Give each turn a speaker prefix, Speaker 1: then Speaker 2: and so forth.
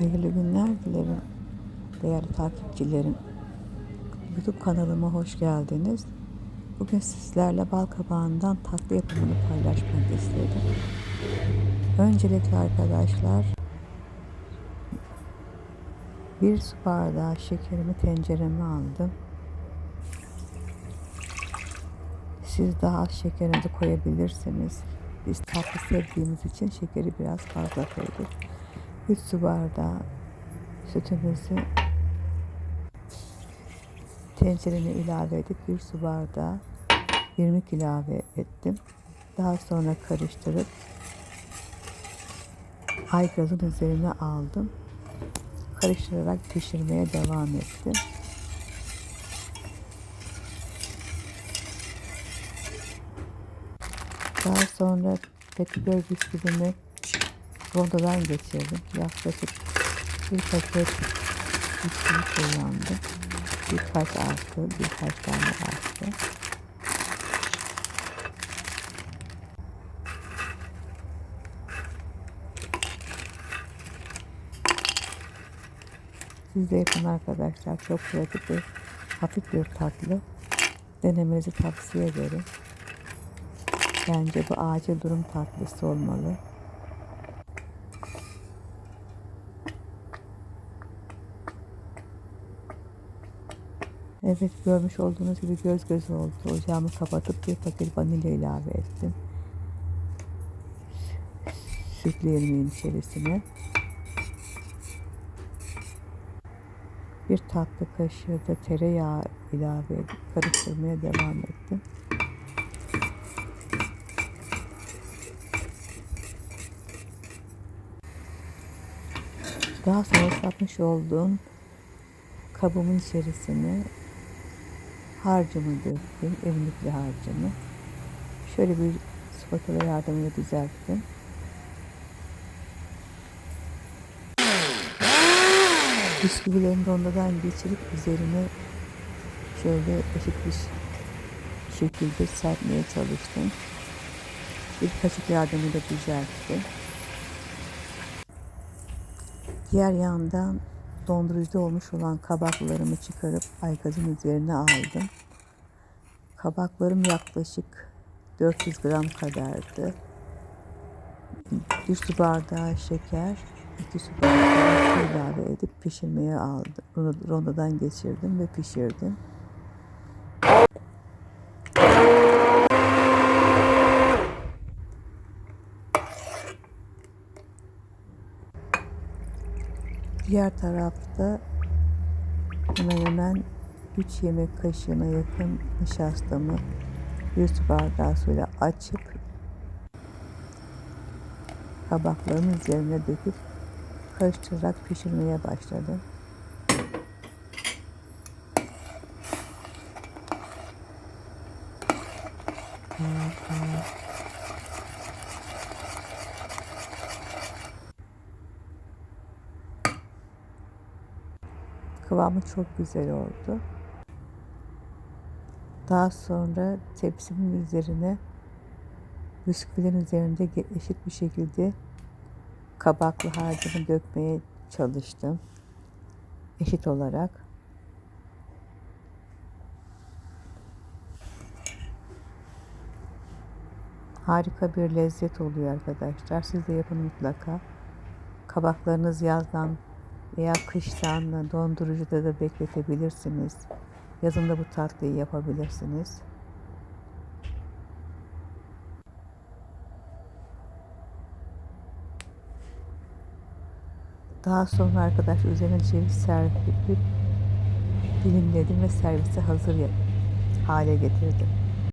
Speaker 1: Hayırlı günler dilerim değerli takipçilerim. YouTube kanalıma hoş geldiniz. Bugün sizlerle bal kabağından tatlı yapımını paylaşmak istedim. Öncelikle arkadaşlar bir su bardağı şekerimi tencereme aldım. Siz daha az şekerinizi koyabilirsiniz. Biz tatlı sevdiğimiz için şekeri biraz fazla koyduk. 3 su bardağı sütümüzü tencereme ilave edip bir su bardağı irmik ilave ettim. Daha sonra karıştırıp aygazın üzerine aldım. Karıştırarak pişirmeye devam ettim. Daha sonra petibör bisküvimi rondodan geçirdim. Yaklaşık bir paket bisküvi kullandım. Birkaç artı, birkaç tane artı. Siz de yapın arkadaşlar. Çok pratik ve hafif bir tatlı. Denemenizi tavsiye ederim. Bence bu acil durum tatlısı olmalı. Evet görmüş olduğunuz gibi göz göz oldu. Ocağımı kapatıp bir paket vanilya ilave ettim. Sütlü irmiğin içerisine. Bir tatlı kaşığı da tereyağı ilave edip karıştırmaya devam ettim. Daha sonra ıslatmış olduğum kabımın içerisine harcımı döktüm, irmikli harcımı. Şöyle bir spatula yardımıyla düzelttim. Bisküvilerimi rondodan geçirip üzerine şöyle eşit bir şekilde serpmeye çalıştım. Bir kaşık yardımıyla düzelttim. Diğer yandan dondurucuda olmuş olan kabaklarımı çıkarıp aygazın üzerine aldım. Kabaklarım yaklaşık 400 gram kadardı. Bir su bardağı şeker, iki su bardağı su ilave edip pişirmeye aldım. Rondodan geçirdim ve pişirdim. Diğer tarafta hemen hemen 3 yemek kaşığına yakın nişastamı bir bardağı suyla açıp kabakların üzerine döküp karıştırarak pişirmeye başladım. Kıvamı çok güzel oldu. Daha sonra tepsimin üzerine bisküvilerin üzerinde eşit bir şekilde kabaklı harcımı dökmeye çalıştım. Eşit olarak. Harika bir lezzet oluyor arkadaşlar. Siz de yapın mutlaka. Kabaklarınız yazdan veya kıştan dondurucuda da bekletebilirsiniz. Yazında bu tatlıyı yapabilirsiniz. Daha sonra arkadaş üzerine ceviz serpip dilimledim ve servise hazır hale getirdim.